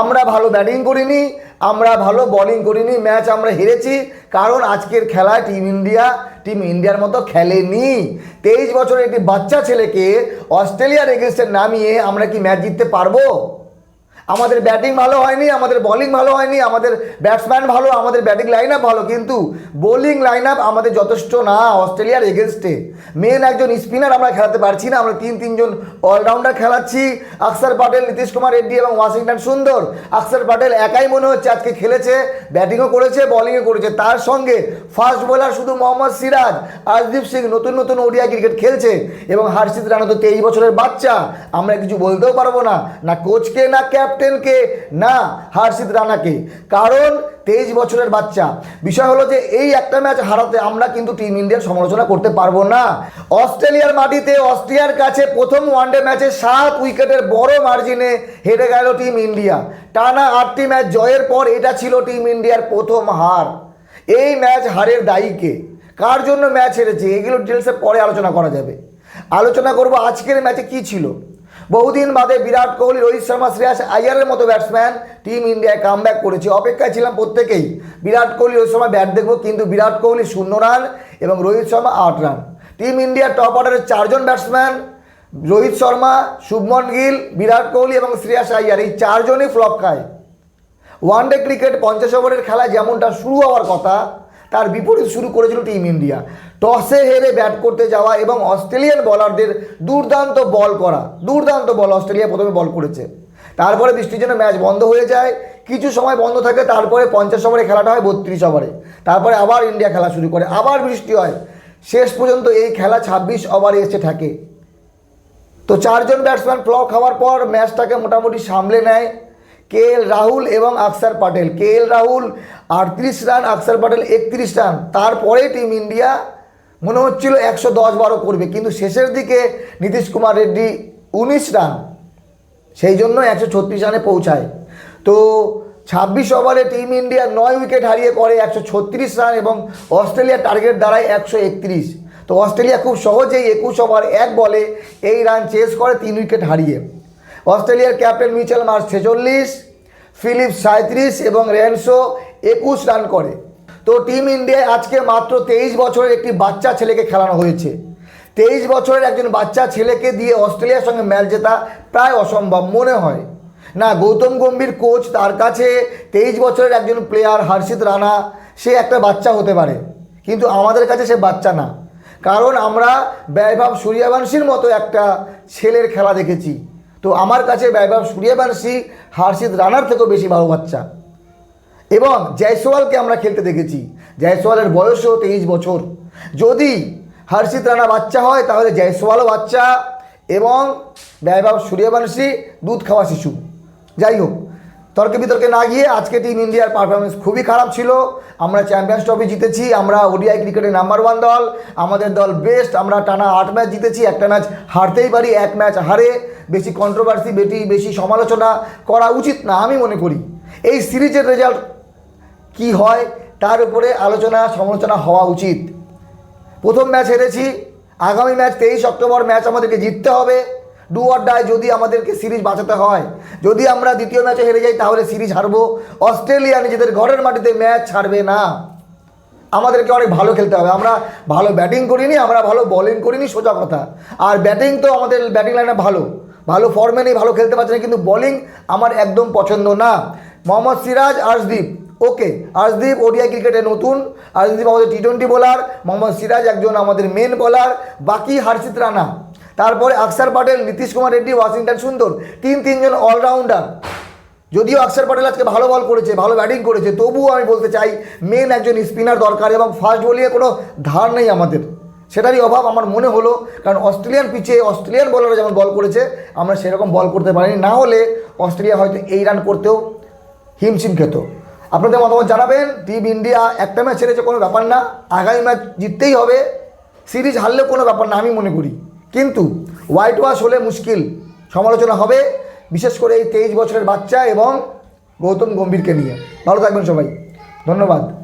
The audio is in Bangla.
আমরা ভালো ব্যাটিং করিনি, আমরা ভালো বলিং করিনি ম্যাচ আমরা হেরেছি, কারণ আজকের খেলায় টিম ইন্ডিয়া টিম ইন্ডিয়ার মতো খেলেনি। তেইশ বছরের একটি বাচ্চা ছেলেকে অস্ট্রেলিয়ার এগেনস্টে নামিয়ে আমরা কি ম্যাচ জিততে পারব? আমাদের ব্যাটিং ভালো হয়নি, আমাদের বোলিং ভালো হয়নি, আমাদের ব্যাটসম্যান ভালো, আমাদের ব্যাটিং লাইন আপ ভালো, কিন্তু বোলিং লাইন আপ আমাদের যথেষ্ট না, অস্ট্রেলিয়ার এগেনস্টে মেন একজন স্পিনার আমরা খেলাতে পারছি না, আমরা তিন, তিনজন অলরাউন্ডার খেলাচ্ছি। আকসার প্যাটেল নীতিশ কুমার রেড্ডি এবং ওয়াশিংটন সুন্দর। আকসার প্যাটেল একাই মনে হচ্ছে আজকে খেলেছে ব্যাটিংও করেছে বোলিংও করেছে। তার সঙ্গে ফাস্ট বোলার শুধু মোহাম্মদ সিরাজ, আজদীপ সিং, নতুন নতুন ওডিয়া ক্রিকেট খেলছে এবং হার্ষিত রানা তো তেইশ বছরের বাচ্চা। আমরা কিছু বলতেও পারব না না কোচকে না ক্যাপ্টেনকে না হার্ষিত রানাকে। কারণ, তেইশ বছরের বাচ্চা। বিষয় হলো যে, এই একটা ম্যাচ হারাতে আমরা কিন্তু টিম ইন্ডিয়ার সমালোচনা করতে পারব না। অস্ট্রেলিয়ার মাটিতে অস্ট্রিয়ার কাছে প্রথম ওয়ানডে ম্যাচে সাত উইকেটের বড় মার্জিনে হেরে গেল টিম ইন্ডিয়া। টানা আটটি ম্যাচ জয়ের পর এটা ছিল টিম ইন্ডিয়ার প্রথম হার। এই ম্যাচ হারের দায়ীকে। কার জন্য ম্যাচ হেরেছে, এগুলো ডিটেলসে পরে আলোচনা করা যাবে। আলোচনা করব আজকের ম্যাচে কি ছিল। বহুদিন বাদে বিরাট কোহলি, রোহিত শর্মা, শ্রেয়াস আয়ারের মতো ব্যাটসম্যান টিম ইন্ডিয়ায় কাম ব্যাক করেছে। অপেক্ষায় ছিলাম প্রত্যেকেই। বিরাট কোহলি, রোহিত শর্মা ব্যাট দেখব, কিন্তু বিরাট কোহলি শূন্য রান এবং রোহিত শর্মা আট রান টিম ইন্ডিয়ার টপ অর্ডারের চারজন ব্যাটসম্যান রোহিত শর্মা, শুভমন গিল, বিরাট কোহলি এবং শ্রেয়াস আয়ার। এই চারজনই ফ্লপ খায়। ওয়ানডে ক্রিকেট পঞ্চাশ ওভারের খেলা যেমনটা শুরু হওয়ার কথা তার বিপরীত শুরু করেছিল টিম ইন্ডিয়া। টসে হেরে ব্যাট করতে যাওয়া এবং অস্ট্রেলিয়ান বলারদের দুর্দান্ত বল করা, দুর্দান্ত বল অস্ট্রেলিয়া প্রথমে বল করেছে। তারপরে বৃষ্টির জন্য ম্যাচ বন্ধ হয়ে যায়, কিছু সময় বন্ধ থাকে, তারপরে পঞ্চাশ ওভারে খেলাটা হয় বত্রিশ ওভারে। তারপরে আবার ইন্ডিয়া খেলা শুরু করে, আবার বৃষ্টি হয়। শেষ পর্যন্ত এই খেলা ছাব্বিশ ওভারে এসে থাকে। তো চারজন ব্যাটসম্যান ফ্লপ হওয়ার পর ম্যাচটাকে মোটামুটি সামলে নেয়। কে এল রাহুল এবং আকসার প্যাটেল কে এল রাহুল, আটত্রিশ রান, আকসার প্যাটেল একত্রিশ রান। তারপরে টিম ইন্ডিয়া মনে হচ্ছিল একশো দশ বারো করবে। কিন্তু শেষের দিকে নীতিশ কুমার রেড্ডি উনিশ রান, সেই জন্য একশো ছত্রিশ রানে পৌঁছায়। তো ছাব্বিশ ওভারে টিম ইন্ডিয়া নয় উইকেট হারিয়ে করে একশো ছত্রিশ রান এবং অস্ট্রেলিয়ার টার্গেট দাঁড়ায় একশো একত্রিশ। তো অস্ট্রেলিয়া খুব সহজেই একুশ ওভার এক বলে এই রান চেস করে তিন উইকেট হারিয়ে। অস্ট্রেলিয়ার ক্যাপ্টেন মিচেল মার্চ ছেচল্লিশ ফিলিপ সাঁত্রিশ এবং রেনসো একুশ রান করে। তো টিম ইন্ডিয়ায় আজকে মাত্র তেইশ বছরের একটি বাচ্চা ছেলেকে খেলানো হয়েছে। তেইশ বছরের একজন বাচ্চা ছেলেকে দিয়ে অস্ট্রেলিয়ার সঙ্গে ম্যাচ জেতা প্রায় অসম্ভব মনে হয়। না, গৌতম গম্ভীর কোচ তার কাছে তেইশ বছরের একজন প্লেয়ার হর্ষিত রানা, সে একটা বাচ্চা হতে পারে। কিন্তু আমাদের কাছে সে বাচ্চা না। কারণ আমরা ব্যয়ভাব সূর্যবংশীর মতো একটা ছেলের খেলা দেখেছি। তো আমার কাছে ব্যয়ভাব সূর্যবংশী হর্ষিত রানার থেকেও বেশি ভালো বাচ্চা। এবং জয়সওয়ালকে আমরা খেলতে দেখেছি। জয়সওয়ালের বয়সও তেইশ বছর। যদি হর্ষিত রানা বাচ্চা হয়, তাহলে জয়সওয়ালও বাচ্চা এবং ব্যয়ভাব সূর্যবংশী দুধ খাওয়া শিশু। যাই হোক, তর্কে বিতর্কে না গিয়ে আজকে টিম ইন্ডিয়ার পারফরমেন্স খুবই খারাপ ছিল। আমরা চ্যাম্পিয়ন্স ট্রফি জিতেছি, আমরা ওডিআই ক্রিকেটের নাম্বার ওয়ান দল, আমাদের দল বেস্ট আমরা টানা আট ম্যাচ জিতেছি, একটা ম্যাচ হারতেই পারি, এক ম্যাচ হারে। বেশি কন্ট্রোভার্সি বেটি, বেশি সমালোচনা করা উচিত না, আমি মনে করি। এই সিরিজের রেজাল্ট কি হয়, তার উপরে আলোচনা, সমালোচনা হওয়া উচিত। প্রথম ম্যাচ হেরেছি, আগামী ম্যাচ তেইশ অক্টোবর ম্যাচ আমাদেরকে জিততে হবে। ডু অর ডাই যদি আমাদেরকে সিরিজ বাঁচাতে হয়। যদি আমরা দ্বিতীয় ম্যাচে হেরে যাই, তাহলে সিরিজ হারবো। অস্ট্রেলিয়া নিজেদের ঘরের মাটিতে ম্যাচ ছাড়বে না। আমাদেরকে অনেক ভালো খেলতে হবে। আমরা ভালো ব্যাটিং করিনি, আমরা ভালো বোলিং করিনি, সোজা কথা। আর ব্যাটিং তো আমাদের ব্যাটিং লাইনে ভালো। ভালো ফর্মে নেই, ভালো খেলতে পারছে না, কিন্তু বোলিং আমার একদম পছন্দ না। মোহাম্মদ সিরাজ, আর্শদীপ ওকে আর্শদীপ ওডিআই ক্রিকেটে নতুন, আর্শদীপ আমাদের T twenty bowler Mohammed Siraj একজন আমাদের মেন বোলার বাকি হার্ষিত রানা। তারপরে আকসার পাটেল, নীতিশ কুমার রেড্ডি, ওয়াশিংটন সুন্দর, তিন, তিনজন অলরাউন্ডার যদিও অক্ষর প্যাটেল আজকে ভালো বল করেছে, ভালো ব্যাটিং করেছে, তবুও আমি বলতে চাই মেন একজন স্পিনার দরকার এবং ফাস্ট বলিয়ে কোনো ধার নেই আমাদের। সেটারই অভাব আমার মনে হলো, কারণ অস্ট্রেলিয়ান পিচে অস্ট্রেলিয়ান বলাররা যেমন বল করেছে, আমরা সেরকম বল করতে পারিনি। না হলে অস্ট্রেলিয়া হয়তো এই রান করতেও হিমশিম খেত। আপনাদের মতামত জানাবেন? টিম ইন্ডিয়া একটা ম্যাচ ছেড়েছে কোনো ব্যাপার না। আগামী ম্যাচ জিততেই হবে। সিরিজ হারলেও কোনো ব্যাপার না, আমি মনে করি। কিন্তু হোয়াইট ওয়াশ হলে মুশকিল। সমালোচনা হবে, বিশেষ করে এই তেইশ বছরের বাচ্চা এবং গৌতম গম্ভীরকে নিয়ে। ভালো থাকবেন সবাই। ধন্যবাদ।